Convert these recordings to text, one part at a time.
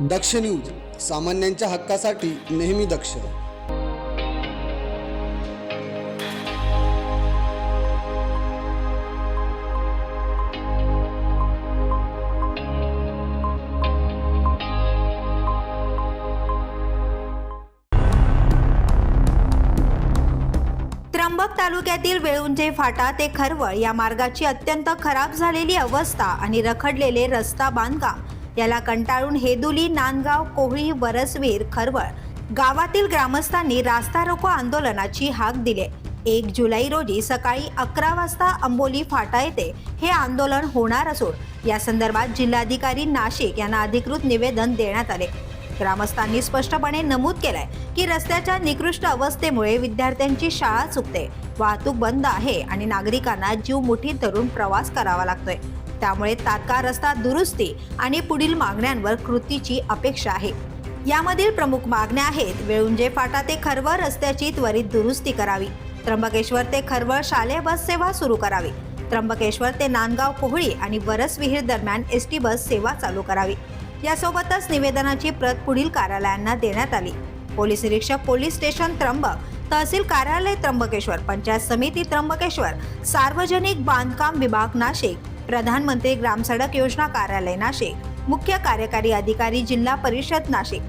दक्ष news सामान्यांच्या हक्कासाठी नेहमी दक्ष. त्र्यंबक तालुक्यातील वेळुंजे फाटा ते खरवळ या मार्गाची अत्यंत खराब झालेली अवस्था आणि रखडलेले रस्ता बांधकाम. याला कंटाळून हेदुली नांदगाव कोहळी वरसवीर खरवळ गावातील ग्रामस्थांनी रास्ता रोको आंदोलनाची हाक दिली. एक जुलै रोजी सकाळी अकरा वाजता अंबोली फाटा येथे हे आंदोलन होणार असून या संदर्भात जिल्हाधिकारी नाशिक यांना अधिकृत निवेदन देण्यात आले. ग्रामस्थांनी स्पष्टपणे नमूद केलंय की रस्त्याच्या निकृष्ट अवस्थेमुळे विद्यार्थ्यांची शाळा चुकते वाहतूक बंद आहे आणि नागरिकांना जीव मुठीत धरून प्रवास करावा लागतोय. त्यामुळे तात्काळ रस्ता दुरुस्ती आणि पुढील मागण्यांवर कृतीची अपेक्षा आहे. यामधील प्रमुख मागण्या आहेत वेळुंजे फाटा ते खरवळ रस्त्याची त्वरित दुरुस्ती करावी. त्र्यंबकेश्वर ते खरवळ शालेय बस सेवा सुरू करावी. त्र्यंबकेश्वर ते नांदगाव कोहळी आणि वरसविहीर दरम्यान एस टी बस सेवा चालू करावी. यासोबतच निवेदनाची प्रत पुढील कार्यालयांना देण्यात आली. पोलीस निरीक्षक पोलीस स्टेशन त्र्यंबक तहसील कार्यालय त्र्यंबकेश्वर पंचायत समिती त्र्यंबकेश्वर सार्वजनिक बांधकाम विभाग नाशिक. प्रधानमंत्री ग्रामसडक योजना कार्यालय नाशिक मुख्य कार्यकारी अधिकारी जिल्हा परिषद नाशिक.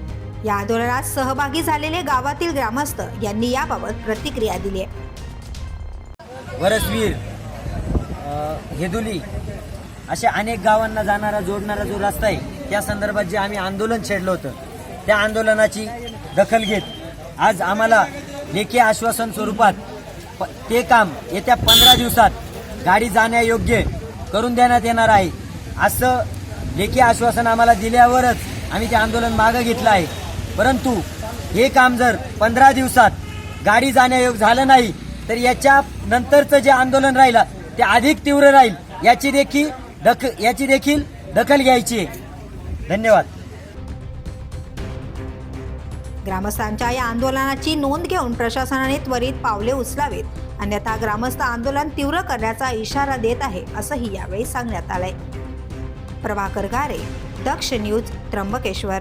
या आंदोलनात सहभागी झालेले गावातील ग्रामस्थ यांनी याबाबत प्रतिक्रिया दिली आहे. वरसवीर हेदुली अशा अनेक गावांना जाणारा जोडणारा जो रस्ता आहे त्या संदर्भात जे आम्ही आंदोलन छेडलं होतं त्या आंदोलनाची दखल घेत आज आम्हाला लेखी आश्वासन स्वरूपात प- ते काम येत्या पंधरा दिवसात गाडी जाण्यायोग्य करून देण्यात येणार आहे. असं लेखी आश्वासन आम्हाला दिल्यावरच आम्ही ते आंदोलन मागं घेतलं आहे. परंतु हे काम जर पंधरा दिवसात गाडी जाण्यायोग झालं नाही तर याच्या नंतरचं जे आंदोलन राहिलं ते अधिक तीव्र राहील. याची देखील दख याची देखील दखल घ्यायची आहे. धन्यवाद. ग्रामस्थांच्या या आंदोलनाची नोंद घेऊन प्रशासनाने त्वरित पावले उचलावीत. अन्यथा ग्रामस्थ आंदोलन तीव्र करण्याचा इशारा देत आहे असंही यावेळी सांगण्यात आलंय. प्रभाकर गारे दक्ष न्यूज त्र्यंबकेश्वर.